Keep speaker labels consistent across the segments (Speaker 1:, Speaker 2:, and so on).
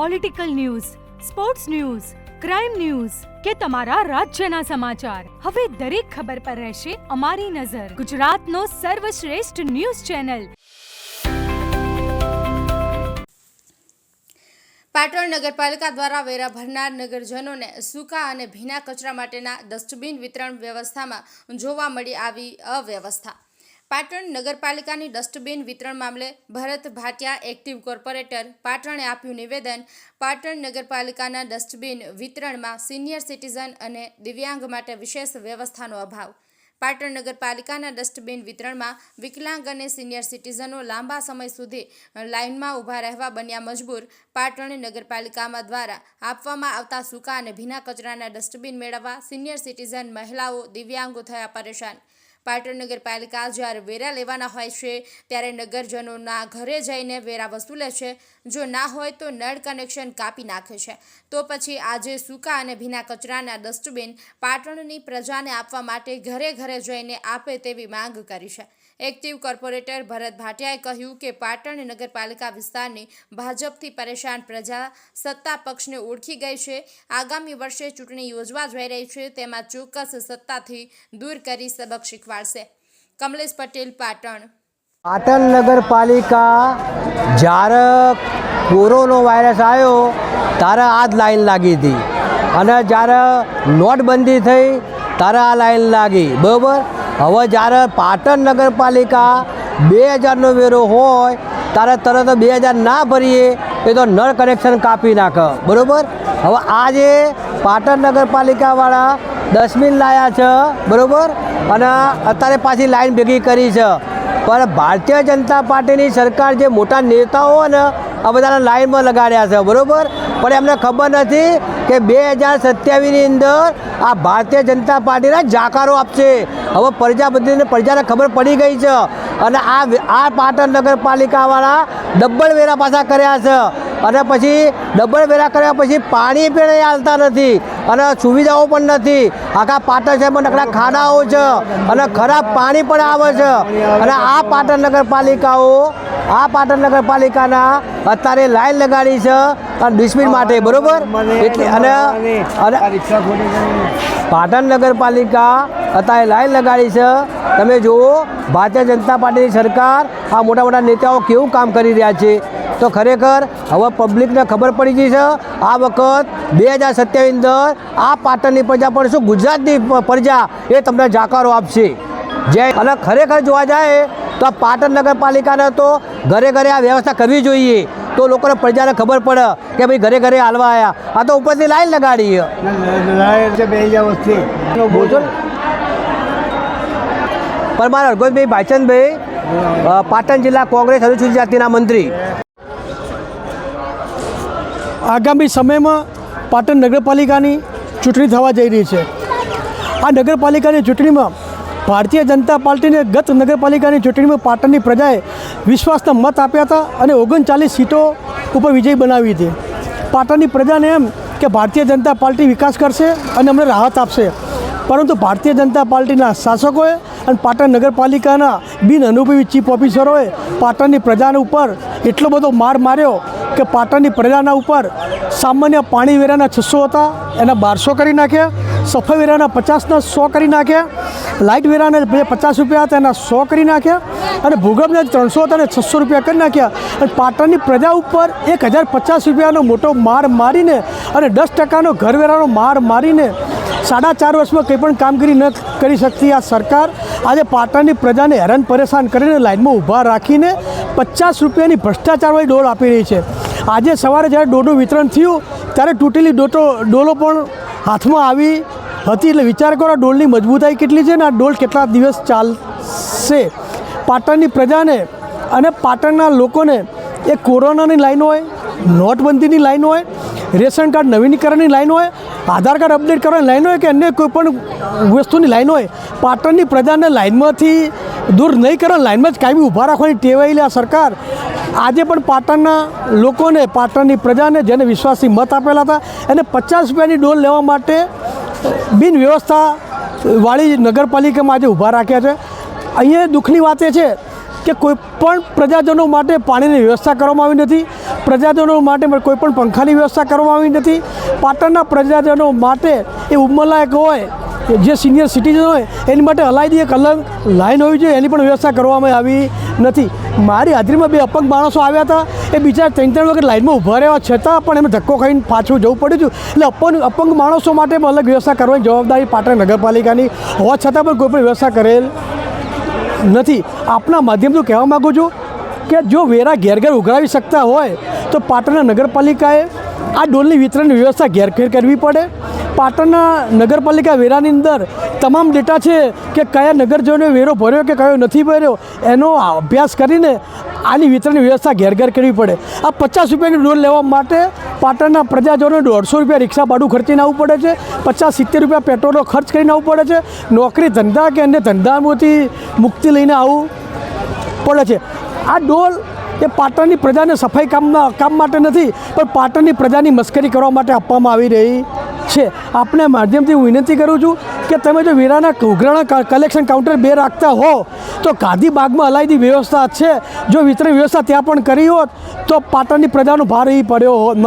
Speaker 1: Political news sports news crime news કે તમારા રાજ્યના સમાચાર. હવે દરેક ખબર પર રહેશે અમારી નજર. ગુજરાતનો સર્વશ્રેષ્ઠ ન્યૂઝ ચેનલ.
Speaker 2: પાટણ નગરપાલિકા દ્વારા વેરા ભરનાર નગરજનોને સૂકા અને ભીના કચરા માટેના ડસ્ટબિન વિતરણ વ્યવસ્થામાં જોવા મળી આવી અવ્યવસ્થા. પાટણ નગરપાલિકાની ડસ્ટબિન વિતરણ મામલે ભરત ભાટિયા એક્ટિવ કોર્પોરેટર પાટણે આપ્યું નિવેદન. પાટણ નગરપાલિકાના ડસ્ટબિન વિતરણમાં સિનિયર સિટીઝન અને દિવ્યાંગ માટે વિશેષ વ્યવસ્થાનો અભાવ. પાટણ નગરપાલિકાના ડસ્ટબિન વિતરણમાં વિકલાંગ અને સિનિયર સિટીઝનો લાંબા સમય સુધી લાઇનમાં ઊભા રહેવા બન્યા મજબૂર. પાટણ નગરપાલિકામાં દ્વારા આપવામાં આવતા સૂકા અને ભીના કચરાના ડસ્ટબિન મેળવવા સિનિયર સિટીઝન મહિલાઓ દિવ્યાંગો થયા પરેશાન. પાટણ નગરપાલિકા જ્યારે વેરા લેવાના હોય છે, ત્યારે નગરજનોના ઘરે જઈને વેરા વસૂલે છે. જો ના હોય તો નળ કનેક્શન કાપી નાખે છે. તો પછી આજે સૂકા અને ભીના કચરાના ડસ્ટબિન પાટણની પ્રજાને આપવા માટે ઘરે ઘરે જઈને આપે તેવી માંગ કરી છે. એક્ટિવ કોર્પોરેટર ભરત ભાટિયાએ કહ્યું કે પાટણ નગરપાલિકા વિસ્તારની ભાજપથી પરેશાન પ્રજા સત્તા પક્ષને ઓળખી ગઈ છે. આગામી વર્ષે ચૂંટણી યોજવા જઈ રહી છે, તેમાં ચોક્કસ સત્તાથી દૂર કરી સબક શીખવાડશે કમલેશ પટેલ, પાટણ.
Speaker 3: પાટણ નગરપાલિકા જ્યારે કોરોનો વાયરસ આવ્યો, ત્યારે આ જ લાઈન લાગી હતી. અને જ્યારે નોટબંધી થઈ, ત્યારે આ લાઈન લાગી. બરાબર? હવે જ્યારે પાટણ નગરપાલિકા બે હજારનો વેરો હોય, ત્યારે તરત બે હજાર ના ભરીએ, એ તો નળ કનેક્શન કાપી નાખે. બરાબર? હવે આજે પાટણ નગરપાલિકાવાળા ડસ્ટબિન લાયા છે, બરાબર? અને અત્યારે પાછી લાઈન ભેગી કરી છે. પણ ભારતીય જનતા પાર્ટીની સરકાર જે મોટા નેતાઓ ને આ બધાને લાઈનમાં લગાડ્યા છે, બરાબર? પણ એમને ખબર નથી કે બે હજાર સત્યાવીસની અંદર આ ભારતીય જનતા પાર્ટીના જાકારો આપશે. હવે પ્રજાપતિને પ્રજાને ખબર પડી ગઈ છે અને આ આ પાટણ નગરપાલિકાવાળા ડબ્બલ વેરા પાછા કર્યા છે. અને પછી ડબલ વેરા કર્યા પછી પાણી પણ હાલતા નથી અને સુવિધાઓ પણ નથી. આખા પાટણ શહેરમાં નકરા ખાડાઓ છે અને ખરાબ પાણી પણ આવે છે. અને આ પાટણ નગરપાલિકાઓ, આ પાટણ નગરપાલિકાના અત્યારે લાઈન લગાડી છે અને ડિસ્પ્લિન માટે, બરોબર? એટલે અને અને પાટણ નગરપાલિકા અત્યારે લાઈન લગાડી છે. તમે જુઓ, ભારતીય જનતા પાર્ટીની સરકાર આ મોટા મોટા નેતાઓ કેવું કામ કરી રહ્યા છે? તો ખરેખર હવે પબ્લિકને ખબર પડી ગઈ છે આ વખત બે હજાર સત્યાવીસ અંદર આ પાટણની પ્રજા પણ શું ગુજરાતની પ્રજા એ તમને જાકારો આપશે. જય અને ખરેખર જોવા જાય તો આ પાટણ નગરપાલિકાને તો ઘરે ઘરે આ વ્યવસ્થા કરવી જોઈએ. તો લોકોને પ્રજાને ખબર પડે કે ભાઈ ઘરે ઘરે હાલવા આવ્યા આ તો ઉપરથી લાઈન લગાડી? પરમાર હરગોતભાઈ ભાઈચંદભાઈ પાટણ જિલ્લા કોંગ્રેસ અનુસૂચિત જાતિના મંત્રી.
Speaker 4: આગામી સમયમાં પાટણ નગરપાલિકાની ચૂંટણી થવા જઈ રહી છે. આ નગરપાલિકાની ચૂંટણીમાં ભારતીય જનતા પાર્ટીને ગત નગરપાલિકાની ચૂંટણીમાં પાટણની પ્રજાએ વિશ્વાસના મત આપ્યા હતા અને ઓગણચાલીસ સીટો ઉપર વિજય બનાવી હતી. પાટણની પ્રજાને એમ કે ભારતીય જનતા પાર્ટી વિકાસ કરશે અને અમને રાહત આપશે. પરંતુ ભારતીય જનતા પાર્ટીના શાસકોએ અને પાટણ નગરપાલિકાના બિન અનુભવી ચીફ ઓફિસરોએ પાટણની પ્રજાના ઉપર એટલો બધો માર માર્યો કે પાટણની પ્રજાના ઉપર સામાન્ય પાણી વેરાના છસો હતા, એના બારસો કરી નાખ્યા સફાઈ વેરાના પચાસના સો કરી નાખ્યા, લાઇટ વેરાના બે પચાસ રૂપિયા હતા, એના સો કરી નાખ્યા અને ભૂગર્ભના ત્રણસો હતા અને છસો રૂપિયા કરી નાખ્યા. અને પાટણની પ્રજા ઉપર એક હજાર પચાસ રૂપિયાનો મોટો માર મારીને અને દસ ટકાનો ઘરવેરાનો માર મારીને સાડા ચાર વર્ષમાં કંઈ પણ કામગીરી ન કરી શકતી આ સરકાર આજે પાટણની પ્રજાને હેરાન પરેશાન કરીને લાઇનમાં ઊભા રાખીને પચાસ રૂપિયાની ભ્રષ્ટાચારવાળી ડોલ આપી રહી છે. આજે સવારે જ્યારે ડોલનું વિતરણ થયું, ત્યારે તૂટેલી ડોટો, ડોલો પણ હાથમાં આવી હતી. એટલે વિચાર કરો, આ ડોલની મજબૂતાઈ કેટલી છે ને આ ડોલ કેટલા દિવસ ચાલશે? પાટણની પ્રજાને અને પાટણના લોકોને એ કોરોનાની લાઈન હોય, નોટબંધીની લાઈન હોય રેશન કાર્ડ નવીનીકરણની લાઈન હોય, આધાર કાર્ડ અપડેટ કરવાની લાઈન હોય કે અન્ય કોઈપણ વસ્તુની લાઈન હોય, પાટણની પ્રજાને લાઈનમાંથી દૂર નહીં કરવાની લાઈનમાં જ કાયમી ઊભા રાખવાની ટેવાયેલી આ સરકાર. આજે પણ પાટણના લોકોને, પાટણની પ્રજાને જેને વિશ્વાસથી મત આપેલા હતા, એને પચાસ રૂપિયાની ડોલ લેવા માટે બિન વ્યવસ્થા વાળી નગરપાલિકામાં આજે ઊભા રાખ્યા છે. અહીંયા દુઃખની વાત એ છે કે કોઈ પણ પ્રજાજનો માટે પાણીની વ્યવસ્થા કરવામાં આવી નથી, પ્રજાજનો માટે કોઈ પણ પંખાની વ્યવસ્થા કરવામાં આવી નથી. પાટણના પ્રજાજનો માટે એ ઉંમરલાયક હોય જે સિનિયર સિટીઝન હોય, એની માટે અલાયદી એક અલગ લાઈન હોવી જોઈએ, એની પણ વ્યવસ્થા કરવામાં આવી નથી. મારી હાજરીમાં બે અપંગ માણસો આવ્યા હતા, એ બીજા ત્રણ ત્રણ વખત લાઈનમાં ઊભા રહ્યા છતાં પણ એમને ધક્કો ખાઈને પાછું જવું પડ્યું હતું. એટલે અપંગ અપંગ માણસો માટે પણ અલગ વ્યવસ્થા કરવાની જવાબદારી પાટણ નગરપાલિકાની હોવા છતાં પણ કોઈ પણ વ્યવસ્થા કરેલ નથી. આપના માધ્યમથી કહેવા માગું છું કે જો વેરા ઘેર ઘેર ઉઘરાવી શકતા હોય તો પાટણના નગરપાલિકાએ આ ડોલની વિતરણની વ્યવસ્થા ઘેર કરવી પડે. પાટણના નગરપાલિકા વેરાની અંદર તમામ ડેટા છે કે કયા નગરજનોએ વેરો ભર્યો કે કયો નથી ભર્યો, એનો અભ્યાસ કરીને આની વિતરણની વ્યવસ્થા ઘેર ઘેર કરવી પડે. આ પચાસ રૂપિયાની ડોલ લેવા માટે પાટણના પ્રજાજનોને દોઢસો રૂપિયા રિક્ષા ભાડું ખર્ચીને આવવું પડે છે, પચાસ સિત્તેર રૂપિયા પેટ્રોલનો ખર્ચ કરીને આવવું પડે છે, નોકરી ધંધા કે અન્ય ધંધામાંથી મુક્તિ લઈને આવવું પડે છે. આ ડોલ એ પાટણની પ્રજાને સફાઈ કામ કામ માટે નથી, પણ પાટણની પ્રજાની મસ્કરી કરવા માટે આપવામાં આવી રહી છે. આપને માધ્યમથી હું વિનંતી કરું છું કે તમે જો વીરાના ઉઘરાણા કલેક્શન કાઉન્ટર બે રાખતા હો, તો ગાંધીબાગમાં અલાયદી વ્યવસ્થા છે. જો વિતરણ વ્યવસ્થા ત્યાં પણ કરી હોત, તો પાટણની પ્રજાનો ભાર એ પડ્યો ન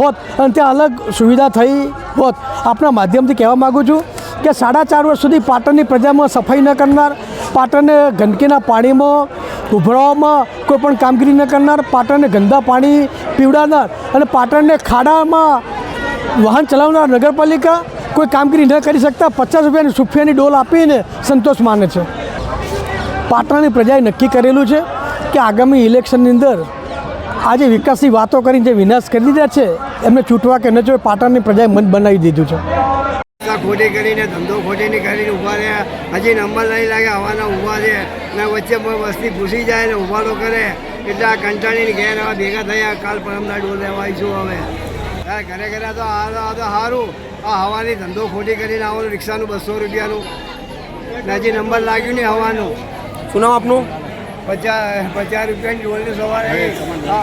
Speaker 4: હોત અને ત્યાં અલગ સુવિધા થઈ હોત. આપણા માધ્યમથી કહેવા માગું છું કે સાડા ચાર વર્ષ સુધી પાટણની પ્રજામાં સફાઈ ન કરનાર, પાટણને ગંદકીના પાણીમાં ઉભરાવામાં કોઈ પણ કામગીરી ન કરનાર, પાટણને ગંદા પાણી પીવડાવનાર અને પાટણને ખાડામાં વાહન ચલાવનાર નગરપાલિકા કોઈ કામગીરી ન કરી શકતા પચાસ રૂપિયાની સુફિયાની ડોલ આપીને સંતોષ માને છે. પાટણની પ્રજાએ નક્કી કરેલું છે કે આગામી ઇલેક્શનની અંદર આ જે વિકાસની વાતો કરીને જે વિનાશ કરી દીધા છે, એમને ચૂંટવા કે ન જોઈએ પાટણની પ્રજાએ મન બનાવી દીધું છે.
Speaker 5: ખોટી કરીને ધંધો ખોટીને કરીને ઊભા રહ્યા. હજી નંબર નહીં લાગે હવાના ઊભા છે. ને વચ્ચે વસ્તી ઘૂસી જાય ને ઊભા તો કરે. એટલે આ કંટાળીને ઘેર આવા ભેગા થયા. કાલ પરમના ડોલ લેવા હવે. યાર ઘરે ઘરે તો આ તો- આ તો સારું આ હવાની ધંધો ખોટી કરીને આવવાનું રિક્ષાનું બસો રૂપિયાનું. ને હજી નંબર લાગ્યું નહીં હવાનું.
Speaker 6: શું નામ આપનું?
Speaker 5: પચાસ પચાસ રૂપિયાની ડોલની સવારે. આ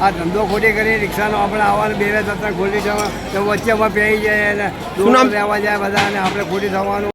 Speaker 5: આ ધંધો ખોટી કરી રિક્ષાનો આપણે આવવાનું બે ત્રણ ખોટી થવા તો અમે પહેરી જાય અને
Speaker 6: દૂર?
Speaker 5: લેવા જાય બધા અને આપણે ખોટી થવાનું